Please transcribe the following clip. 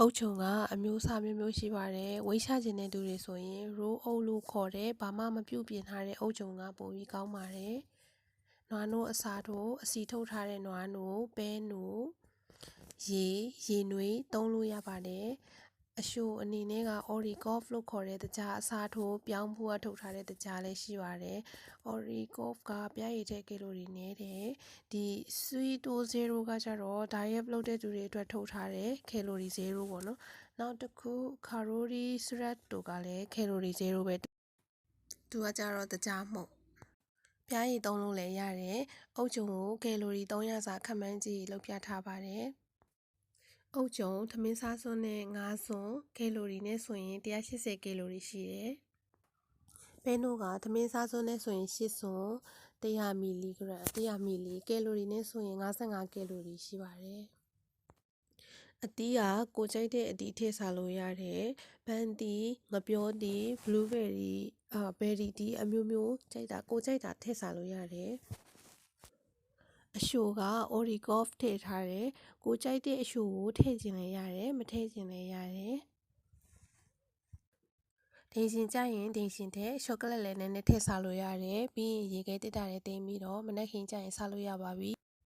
အုတ်ချုံကအမျိုးအစားမျိုးမျိုးရှိပါတယ်ဝိတ်ချခြင်းတဲ့သူတွေဆိုရင် roll အုပ်လို့ခေါ်တဲ့ဘာမှမပြုတ်ပြင်ထားတဲ့အုတ်ချုံကပိုပြီးကောင်းပါတယ်နွားနို့အစားတို့အစီထုတ်ထားတဲ့နွားနို့ပဲနို့ရေရေနွေးသုံးလို့ရပါတယ် အရှိုအနေနဲ့က Origov လို့ခေါ်တဲ့တကြားအစားထိုးပြောင်းဖို့အထုတ်ထားတဲ့တကြားလည်းရှိပါတယ်။ Origov ကပြားရည်တဲ့ကီလိုရီနည်းတယ်။ဒီ Sweet Zero ကကြတော့ diet လုပ်တဲ့သူတွေအတွက်ထုတ်ထားတဲ့ကီလိုရီ zero ပေါ့နော်။နောက်တစ်ခု Karori Syrup တို့ကလည်းကီလိုရီ zero ပဲ။သူကကြတော့တကြားမှုန့်ပြားရည်သုံးလို့လည်းရတယ်။အုတ်ဂျုံကိုကီလိုရီ300စာခန့်မှန်းကြည့်လောက်ပြထားပါတယ်။ အုတ်ဂျုံထမင်းစားစွန်းနဲ့ငါးစွန်းကီလိုရီနဲ့ဆိုရင်180ကီလိုရီရှိတယ်။ပဲနို့ကထမင်းစားစွန်းနဲ့ဆိုရင်8စွန်း100မီလီဂရမ်100မီလီကီလိုရီနဲ့ဆိုရင်55ကီလိုရီရှိပါတယ်။အတီးကကိုကြိုက်တဲ့အတီးထည့်စားလို့ရတယ်။ဘန်တီငပြောတီဘလူးဘယ်ရီအာဘယ်ရီတီအမျိုးမျိုးကြိုက်တာကိုကြိုက်တာထည့်စားလို့ရတယ်။ အရှိုက Origov ထည့်ထားတယ်။ကိုကြိုက်တဲ့အရှိုကိုထည့်ခြင်းလည်းရတယ်မထည့်ခြင်းလည်းရတယ်။ဒိန်ရှင်ကြရင်ဒိန်ရှင်ထည့်ရှော့ကလက်လည်းနည်းနည်းထည့်စားလို့ရတယ်။ပြီးရင်ရေခဲတစ်တာလည်းတင်ပြီးတော့မနက်ခင်းကြရင်စားလို့ရပါပြီ။